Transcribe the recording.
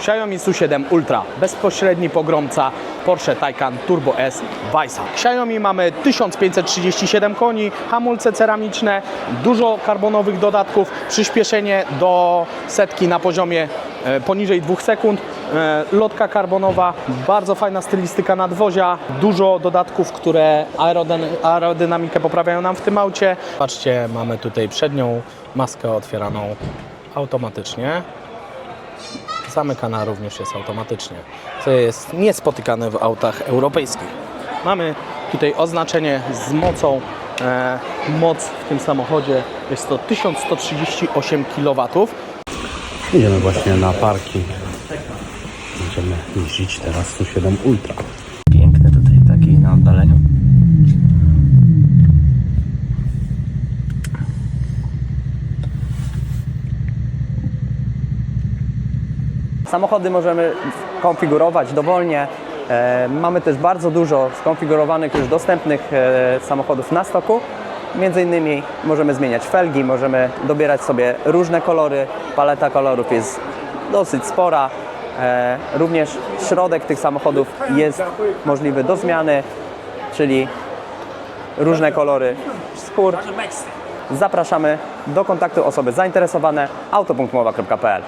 Xiaomi SU7 Ultra, bezpośredni pogromca Porsche Taycan Turbo S Weissa. Xiaomi mamy 1537 koni, hamulce ceramiczne, dużo karbonowych dodatków, przyspieszenie do setki na poziomie e, poniżej 2 sekund, e, lotka karbonowa, bardzo fajna stylistyka nadwozia, dużo dodatków, które aerodyn- aerodynamikę poprawiają nam w tym aucie. Patrzcie, mamy tutaj przednią maskę otwieraną automatycznie. Zamykana również jest automatycznie, co jest niespotykane w autach europejskich. Mamy tutaj oznaczenie z mocą. E, moc w tym samochodzie jest to 1138 kW. Idziemy właśnie na parking. Będziemy jeździć teraz tu 7 Ultra. Piękny tutaj taki na oddaleniu. Samochody możemy konfigurować dowolnie. E, mamy też bardzo dużo skonfigurowanych już dostępnych e, samochodów na stoku. Między innymi możemy zmieniać felgi, możemy dobierać sobie różne kolory. Paleta kolorów jest dosyć spora. E, również środek tych samochodów jest możliwy do zmiany, czyli różne kolory skór. Zapraszamy do kontaktu osoby zainteresowane autopunktmowa.pl